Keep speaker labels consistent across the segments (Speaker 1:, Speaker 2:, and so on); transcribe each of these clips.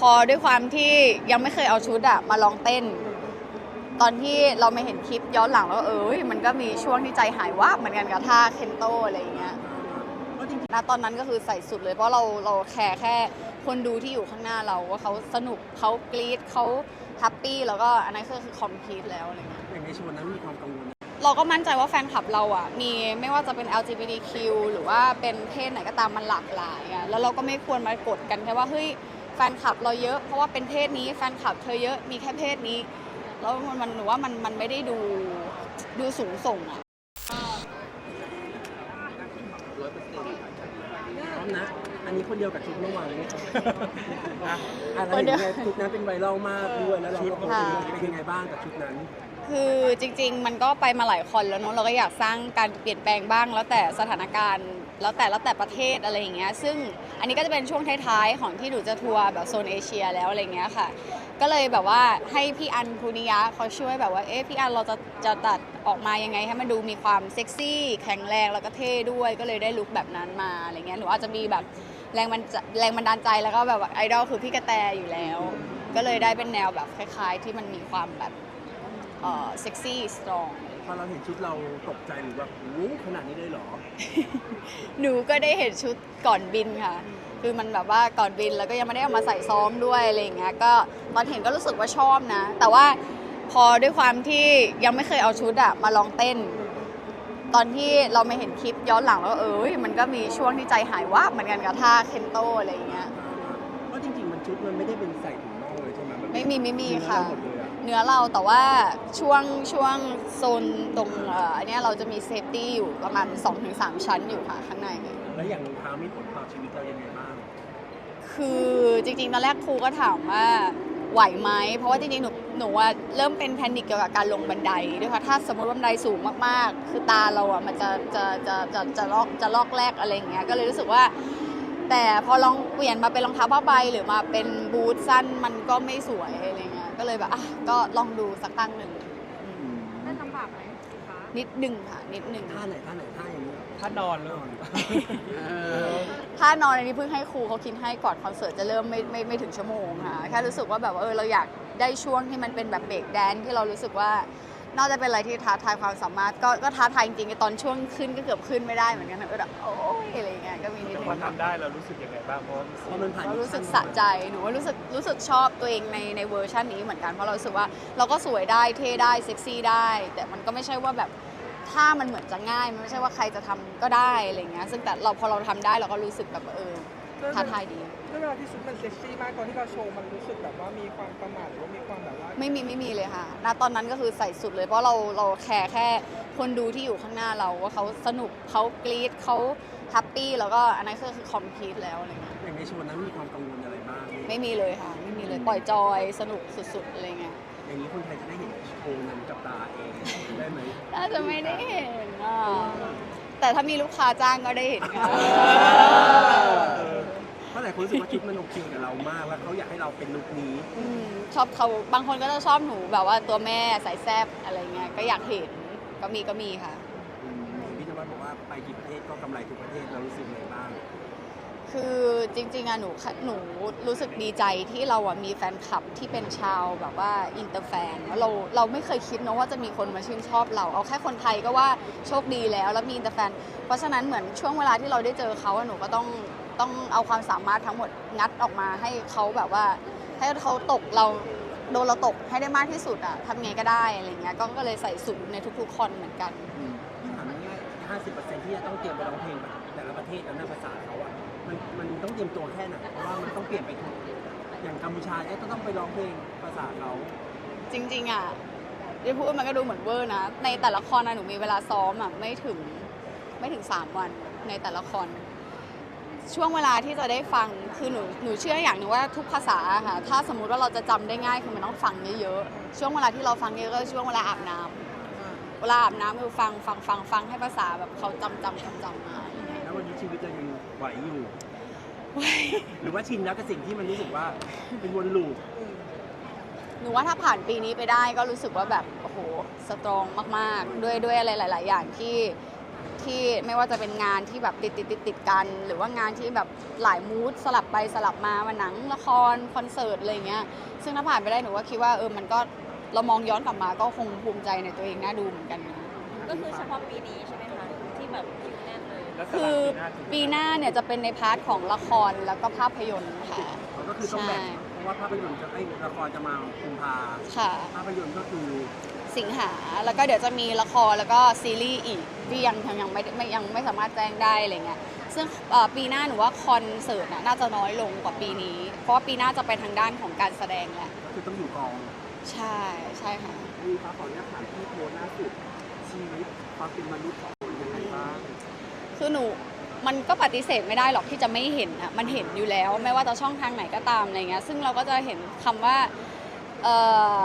Speaker 1: พอด้วยความที่ยังไม่เคยเอาชุดอะมาลองเต้น ตอนที่เราไม่เห็นคลิปย้อนหลังแล้วเออมันก็มีช่วงที่ใจหายว่าบเหมือนกันกับท่าเคนโตอะไรอย่างเงี้ย
Speaker 2: เพราะจริง
Speaker 1: ณตอนนั้นก็คือใส่สุดเลย เพราะเราเราแคร์แค่คนดูที่อยู่ข้างหน้าเราว่าเขาสนุกเขากรี๊ดเขาแฮปปี้แล้วก็อันนั้นก็คือคอมพลีทแล้วอะไรเงี้ย
Speaker 2: ๆอย่างในโชว์นั้นมีความกังวล
Speaker 1: เราก็มั่นใจว่าแฟนคลับเราอะมีไม่ว่าจะเป็น LGBTQ หรือว่าเป็นเพศไหนก็ตามมันหลากหลายอะแล้วเราก็ไม่ควรมากดกันแค่ว่าเฮ้ยแฟนคลับเราเยอะ เพราะว่าเป็นเพศนี้แฟนคลับเธอเยอะมีแค่เพศนี้ แล้วมันมันหนูว่ามันมันไม่ได้ดูดูสูงส่งอะ
Speaker 2: พร้อมนะ อันนี้คนเดียวกับชุดเมื่อวานเลยไหมอะอะไร
Speaker 1: คนเดี
Speaker 2: เงี้
Speaker 1: ยว
Speaker 2: ยชุดนั้นเป็นไวรัลมากด้วยแล้วเราก็โอเค
Speaker 1: ค่ะ
Speaker 2: เป็นยังไงบ้างกับชุดนั้น
Speaker 1: คือจริง ๆ มันก็ไปมาหลายคนแล้วเนอะเราก็อยากสร้างการเปลี่ยนแปลงบ้างแล้วแต่สถานการณ์ แล้วแต่แล้วแต่ประเทศอะไรอย่างเงี้ยซึ่งอันนี้ก็จะเป็นช่วงท้ายๆ ของที่หนูจะทัวร์แบบโซนเอเชียแล้วอะไรเงี้ยค่ะ ก็เลยแบบว่าให้พี่อันภูนิยะเขาช่วยแบบว่าเอ๊ะพี่อันเราจะจะตัดออกมายังไงให้มันดูมีความเซ็กซี่แข็งแรงแล้วก็เท่ด้วยก็เลยได้ลุคแบบนั้นมาอะไรเงี้ยหนูอาจจะมีแบบแรงมันแรงบันดาลใจแล้วก็แบบไอดอลคือพี่กระแตอยู่แล้ว ก็เลยได้เป็นแนวแบบคล้าย ๆ ที่มันมีความแบบเอ่อเซ็กซี่สตรอง
Speaker 2: อเราเห็นชุดเราตกใจหรือว่าโอ้โหขนาดนี้เลยเหรอ
Speaker 1: หนูก็ได้เห็นชุดก่อนบินค่ะ คือมันแบบว่าก่อนบินแล้วก็ยังไม่ได้เอามาใส่ซ้อมด้วยอะไรอย่างเงี้ย ก็ตอนเห็นก็รู้สึกว่าชอบนะ แต่ว่าพอด้วยความที่ยังไม่เคยเอาชุดอะมาลองเต้น ตอนที่เราไม่เห็นคลิปย้อนหลังแล้วเออมันก็มีช่วงที่ใจหายว่าบเหมือนกันกับท่าเคนโตอะไรอย่างเงี้ย
Speaker 2: เพราะจริงๆมันชุดมันไม่ได้เป็นใส่ถุงน่องเลยใช่ไหมน
Speaker 1: ไม่มีไม่มี
Speaker 2: เนื้อ
Speaker 1: ค่ะ
Speaker 2: หมดเลยอะ
Speaker 1: เนื้อเราแต่ว่าช่วงช่วงโซนตรงเอ่ออันเนี้ยเราจะมีเซฟตี้อยู่ประมาณ 2-3 ชั้นอยู่ค่ะข้างใน
Speaker 2: แล้วอย่างรองเท้ามีผลต่อชีวิตเรายังไงบ้าง
Speaker 1: คือจริงๆตอนแรกครูก็ถามว่าไหวไหมเพราะว่าจริงๆหนูหนูว่าเริ่มเป็นแพนิคเกี่ยวกับการลงบันไดด้วยค่ะถ้าสมมติว่าบันไดสูงมากๆ คือตาเราอะมันจะจะจะจะจะลอกจะลอกแรกอะไรอย่างเงี้ยก็เลยรู้สึกว่า แต่พอลองเปลี่ยนมาเป็นรองเท้าผ้าใบหรือมาเป็นบูทสั้นมันก็ไม่สวยอะไรเงี้ย ก็เลยแบบอะก็ลองดูสักตั้งหนึ่งอืม
Speaker 3: น่าลำบากไหมคะ
Speaker 1: นิดหนึ่งค่ะ นิดหนึ่ง
Speaker 2: ท่าไหนท่าไหนท่าอย่างนี้เหรอ
Speaker 4: ถ้านอนเลย
Speaker 1: ถ้านอนอันนี้เพิ่งให้ครูเขาคิดให้ก่อนคอนเสิร์ตจะเริ่มไม่ไม่ไม่ถึงชั่วโมงค่ะแค่รู้สึกว่าแบบว่าเออเราอยากได้ช่วงที่มันเป็นแบบเบรกแดนซ์ที่เรารู้สึกว่า นอกจากเป็นอะไรที่ท้าทายความสามารถ ก็ก็ท้าทายจริงๆไอ้ตอนช่วงขึ้นก็เกือบขึ้นไม่ได้เหมือนกันนะเออแบบโอ้ยอะไรอย่างเงี้ยก็มีนิด
Speaker 4: แต่
Speaker 1: นึ
Speaker 4: พอง ทำได้เรารู้สึกยังไงบ้างเพราะว่า
Speaker 2: เพราะมันผ่าน
Speaker 1: เรารู้สึกสะใจ หนูว่ารู้สึกรู้สึกชอบตัวเองในในเวอร์ชันนี้เหมือนกัน เพราะเรารู้สึกว่าเราก็สวยได้เท่ได้เซ็กซี่ได้ แต่มันก็ไม่ใช่ว่าแบบถ้ามันเหมือนจะง่าย มันไม่ใช่ว่าใครจะทำก็ได้อะไรเงี้ย ซึ่งแต่เราพอเราทำได้เราก็รู้สึกแบบเออ ท้าทายดี
Speaker 3: ด้วยเวลาที่ชุดมันเซ็กซี่มากตอนที่เราโชว์มันรู้สึกแบบว่ามีความประมาทหรือว่ามีความแบบว่า
Speaker 1: ไม่มีไม่มีเลยค่ะณตอนนั้นก็คือใส่สุดเลย เพราะเราเราแคร์แค่คนดูที่อยู่ข้างหน้าเราว่าเขาสนุกเขากรี๊ดเขาแฮปปี้แล้วก็อันนั้นก็คือคอมพลีทแล้วอะไรเงี้ย
Speaker 2: อย่างในโชว์นั้นมีความกังวลอะไรบ้าง
Speaker 1: ไม่มีเลยค่ะ ไม่มีเลยปล่อยจอยสนุกสุดๆอะไรเงี้ย
Speaker 2: อย่างนี้คนไทยจะได้เห็นโชว์นั้นกับตาเองได้ไหม
Speaker 1: น่าจะไม่ได้เห็นอะแต่ถ้ามีลูกค้าจ้างก็ได้เห็นค่ะ
Speaker 2: เพราะหลายคนรู้สึกว่าชุดมันโอเคกับเรามากแล้วเขาอยากให้เราเป็นลุคนี้
Speaker 1: อืมชอบเขาบางคนก็จะชอบหนูแบบว่าตัวแม่สายแซบอะไรเงี้ยก็อยากเห็นก็มีก็มีค่ะ
Speaker 2: อืมพี่นวัดบอกว่าไปกี่ประเทศก็กำไรทุกประเทศเรารู้สึกยังไงบ้าง
Speaker 1: คือจริงๆอะหนูหนูรู้สึกดีใจที่เราอะมีแฟนคลับที่เป็นชาวแบบว่าอินเตอร์แฟนแล้วเราเราไม่เคยคิดนะว่าจะมีคนมาชื่นชอบเรา เอาแค่คนไทยก็ว่าโชคดีแล้วแล้วมีอินเตอร์แฟน เพราะฉะนั้นเหมือนช่วงเวลาที่เราได้เจอเขาอะหนูก็ต้องต้องเอาความสามารถทั้งหมดงัดออกมาให้เขาแบบว่า ให้เขาตกเราโดนเราตกให้ได้มากที่สุดอะทำไงก็ได้อะไรเงี้ยก็ก็เลยใส่สุดในทุกๆคนเหมือนกัน
Speaker 2: อืมพี่ถามง่ายๆห้าสิบเปอร์เซ็นต์ที่จะต้องเตรียมไปร้องเพลงแต่ละประเทศแล้วหน้าภาษาเขาอะมันมันต้องเตรียมตัวแค่ไหนเพราะว่ามันต้องเปลี่ยนไปทุกอย่างกัมพูชาเนี่ยก็ต้องไปร้องเพลงภาษาเขา
Speaker 1: จริงๆอะเดี๋ยวพูดมันก็ดูเหมือนเวอร์นะ ในแต่ละครนะหนูมีเวลาซ้อมอะไม่ถึงไม่ถึง 3 วันในแต่ละคร ช่วงเวลาที่จะได้ฟังคือหนูหนูเชื่ออย่างหนึงว่าทุกภาษาอะค่ะถ้าสมมุติว่าเราจะจำได้ง่ายคือมันต้องฟังเยอะๆช่วงเวลาที่เราฟังเยอะก็ช่วงเวลาอาบน้ำเวลาอาบน้ำคือฟังฟังฟังฟังให้ภาษาแบบเขาจำจำจำจำมาอะไรเงี้ย
Speaker 2: แล้ววันนี้ชีวิตเรายังไหวอยู่หรือว่าชินแล้วกับสิ่งที่มันรู้สึกว่าเป็นวนลูป
Speaker 1: หนูว่าถ้าผ่านปีนี้ไปได้ก็รู้สึกว่าแบบโอ้โหสตรองมากๆด้วยด้วยอะไรหลาย ๆ อย่างที่ ที่ไม่ว่าจะเป็นงานที่แบบติดติดติดติดๆกัน หรือว่างานที่แบบหลายมูดสลับไปสลับมามาหนังละครคอนเสิร์ตอะไรอย่างเงี้ยซึ่งถ้าผ่านไปได้หนูก็คิดว่าเออมันก็เรามองย้อนกลับมาก็คงภูมิใจในตัวเองน่าดูเหมือนกันนะ
Speaker 5: ก็คือเฉพาะปีนี้ใช่ไหมคะที่แบบคิวแน่นเลย
Speaker 4: แล้วตา
Speaker 1: คื
Speaker 4: รา
Speaker 1: อง
Speaker 4: ปีหน้าถึง
Speaker 1: ปีหน้าเนี่ยจะเป็นในพาร์ทของละครแล้วก็ภาพยนตร์ค่ะ
Speaker 2: ก็คือต้องแบ่ง
Speaker 1: ใช่
Speaker 2: เพราะว่าภาพยนตร์จะไอ้ยละครจะมากุมภา
Speaker 1: ค่ะ
Speaker 2: ภาพยนตร์ก็คือ
Speaker 1: สิงหา แล้วก็เดี๋ยวจะมีละครแล้วก็ซีรีส์อีกที่ยังยังไม่ได้ไม่ยังไม่สามารถแจ้งได้อะไรเงี้ยซึ่งเอ่อปีหน้าหนูว่าคอนเสิร์ตน่ะน่าจะน้อยลงกว่าปีนี้ เพราะว่าปีหน้าจะไปทางด้านของการแสดงแหละ
Speaker 2: ก็คือต้องอยู่กอง
Speaker 1: ใช่ใช่ค่ะ
Speaker 2: มีฟ้าขออนุญาตถามที่โพสต์ล่าสุดชีวิตความเป็นมนุษย์ของคนยังไงบ้าง
Speaker 1: คือหนูมันก็ปฏิเสธไม่ได้หรอกที่จะไม่เห็นอะมันเห็นอยู่แล้ว ไม่ว่าจะช่องทางไหนก็ตามอะไรเงี้ยซึ่งเราก็จะเห็นคำว่า เอ่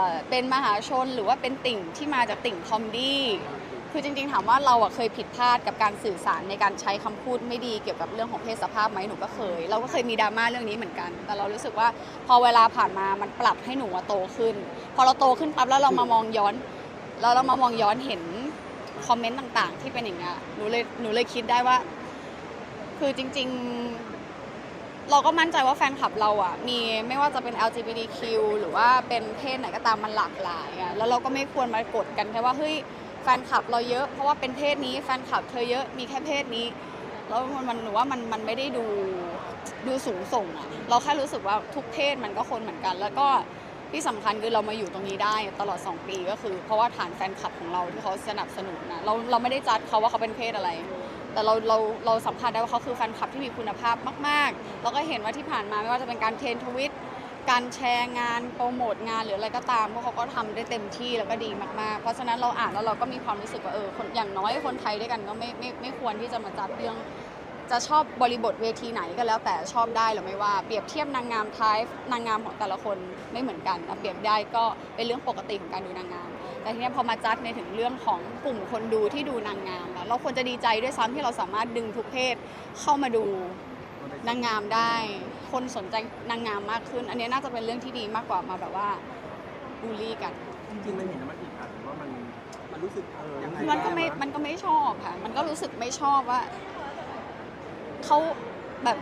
Speaker 1: อเป็นมหาชนหรือว่าเป็นติ่งที่มาจากติ่งคอมดี้คือจริงๆถามว่าเราอะเคยผิดพลาดกับการสื่อสารในการใช้คำพูดไม่ดีเกี่ยวกับเรื่องของเพศสภาพไหมหนูก็เคย เราก็เคยมีดราม่าเรื่องนี้เหมือนกัน แต่เรารู้สึกว่าพอเวลาผ่านมามันปรับให้หนูอะโตขึ้น พอเราโตขึ้นปั๊บแล้วเรามามองย้อนแล้วเรามามองย้อนเห็นคอมเมนต์ต่างๆ ที่เป็นอย่างเงี้ยหนูเลยหนูเลยคิดได้ว่า คือจริง ๆ เราก็มั่นใจว่าแฟนคลับเราอะมีไม่ว่าจะเป็น LGBTQ หรือว่าเป็นเพศไหนก็ตามมันหลากหลายอะแล้วเราก็ไม่ควรมากดกันแค่ว่าเฮ้ยแฟนคลับเราเยอะเพราะว่าเป็นเพศนี้แฟนคลับเธอเยอะมีแค่เพศนี้แล้วมันหนูว่ามันมันไม่ได้ดูดูสูงส่งอะเราแค่รู้สึกว่าทุกเพศมันก็คนเหมือนกัน แล้วก็ที่สำคัญคือเรามาอยู่ตรงนี้ได้ตลอด 2 ปีก็คือ เพราะว่าฐานแฟนคลับของเราที่เขาสนับสนุนนะเราเราไม่ได้จัดเขาว่าเขาเป็นเพศอะไร แต่เราเราเราสัมผัสได้ว่าเขาคือแฟนคลับที่มีคุณภาพมากๆ แล้วก็เห็นว่าที่ผ่านมาไม่ว่าจะเป็นการเทรนทวิต การแชร์งานโปรโมทงานหรืออะไรก็ตามพวกเขาก็ทำได้เต็มที่แล้วก็ดีมากๆ เพราะฉะนั้นเราอ่านแล้วเราก็มีความรู้สึกว่าเออคนอย่างน้อยคนไทยด้วยกันก็ไม่ไม่ไม่ควรที่จะมาจับเรื่องจะชอบบริบทเวทีไหนก็แล้วแต่ชอบได้หรือไม่ว่าเปรียบเทียบนางงามไทป์นางงามของแต่ละคนไม่เหมือนกันนะเปรียบได้ก็เป็นเรื่องปกติของการดูนางงาม แต่ทีเนี้ยพอมาจัดในถึงเรื่องของกลุ่มคนดูที่ดูนางงามอะเราควรจะดีใจด้วยซ้ำที่เราสามารถดึงทุกเพศเข้ามาดูนางงามได้ คนสนใจนางงามมากขึ้น อันเนี้ยน่าจะเป็นเรื่องที่ดีมากกว่ามาแบบว่าบูลลี่กัน
Speaker 2: จริงๆมันเห็นแล้วมันอีกอะหรือว่ามันมันรู้สึกเออยังไง
Speaker 1: มันก็ไม่
Speaker 2: บ้างวะ
Speaker 1: มันก็ไม่ชอบค่ะ มันก็รู้สึกไม่ชอบว่าเขาแบบ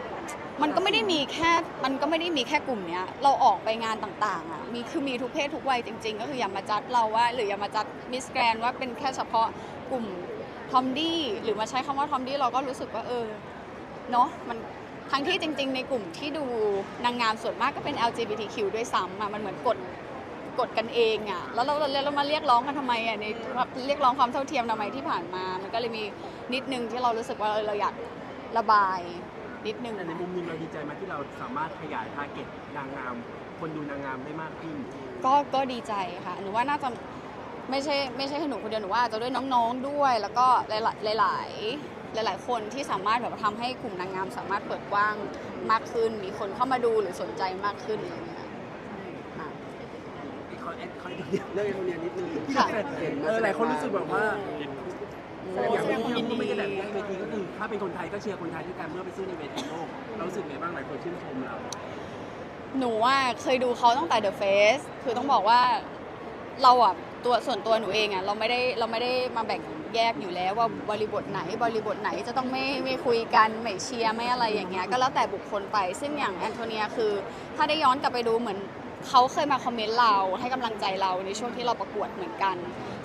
Speaker 1: มันก็ไม่ได้มีแค่ มันก็ไม่ได้มีแค่กลุ่มเนี้ย เราออกไปงานต่างๆอะ มีคือมีทุกเพศทุกวัยจริง ๆ ก็คืออย่ามาจัดเราว่า หรืออย่ามาจัดมิสแกรนว่าเป็นแค่เฉพาะกลุ่มทอมดี้หรือมาใช้คำว่าทอมดี้เราก็รู้สึกว่าเออเนาะมันทั้งที่จริง ๆ ในกลุ่มที่ดูนางงามส่วนมากก็เป็น LGBTQ ด้วยซ้ำอะมันเหมือนกดกดกันเองอะแล้วเราเราเรามาเรียกร้องกันทำไมอะในเรียกร้องความเท่าเทียมทำไมที่ผ่านมา มันก็เลยมีนิดนึงที่เรารู้สึกว่าเราอยากระบาย นิดนึง
Speaker 2: แต่ในมุมหนึงเราดีใจไหมที่เราสามารถขยายทาร์เก็ตนางงาม คนดูนางงามได้มากขึ้น
Speaker 1: ก็ก็ดีใจค่ะ หนูว่าน่าจะไม่ใช่ไม่ใช่แค่หนูคนเดียวหนูว่าอาจจะด้วยน้องๆด้วย แล้วก็หลายๆหลายๆหลาย ๆ คนที่สามารถแบบว่าทำให้กลุ่มนางงามสามารถเปิดกว้างมากขึ้น มีคนเข้ามาดูหรือสนใจมากขึ้นอะไรอย่างเงี้ยค่ะ
Speaker 2: เขาแอดเขาเรียกเรื่องโรงเรียนนิดนึง
Speaker 1: ค่ะ
Speaker 2: เออหลายคนรู้สึกแบบว่า
Speaker 1: อื
Speaker 2: อย่าง
Speaker 1: ม
Speaker 2: ที่ก็ไม่ได้แบบแยกเวทีก็คือถ้าเป็นคนไทยก็เชียร์คนไทยด้วยกันเมื่อไปสู้ในเวทีโลกเรารู้สึกไงบ้างหลายคนชื่นชมเรา
Speaker 1: หนูว่าเคยดูเขาตั้งแต่ The Face คือต้องบอกว่าเราอะตัวส่วนตัวหนูเองอะเราไม่ได้เราไม่ได้มาแบ่งแยกอยู่แล้วว่าบริบทไหนบริบทไหนจะต้องไม่ไม่คุยกันไม่เชียร์ไม่อะไรอย่างเงี้ยก็แล้วแต่บุคคลไป ซึ่งอย่างแอนโทเนียคือ ถ้าได้ย้อนกลับไปดูเหมือนเขาเคยมาคอมเมนต์เราให้กำลังใจเราในช่วงที่เราประกวดเหมือนกัน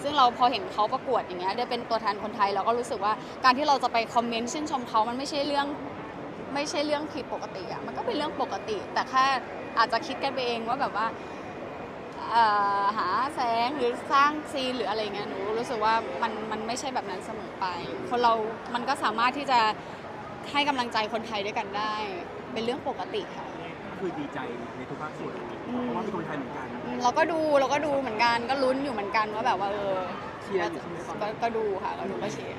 Speaker 1: ซึ่งเราพอเห็นเขาประกวดอย่างเงี้ยได้เป็นตัวแทนคนไทยเราก็รู้สึกว่าการที่เราจะไปคอมเมนต์ชื่นชมเขามันไม่ใช่เรื่องไม่ใช่เรื่องผิดปกติอะมันก็เป็นเรื่องปกติ แต่แค่อาจจะคิดกันไปเองว่าแบบว่าหาแสงหรือสร้างซีนหรืออะไรเงี้ยหนูรู้สึกว่ามันมันไม่ใช่แบบนั้นเสมอไป คนเรา มันก็สามารถที่จะให้กำลังใจคนไทยด้วยกันได้ เป็นเรื่องปกติค่ะ
Speaker 2: คือดีใจในทุกภาคส่วน
Speaker 1: อืม
Speaker 2: เพราะว่าเป็นคนไทยเหมือนกัน
Speaker 1: อืมเราก็ดูเราก็ดูเหมือนกันก็ลุ้นอยู่เหมือนกันว่าแบบว่าเออ
Speaker 2: เชียร์อยู่ใช่ไหม
Speaker 1: ก็ก็ดูค่ะก็ดูก็เชียร์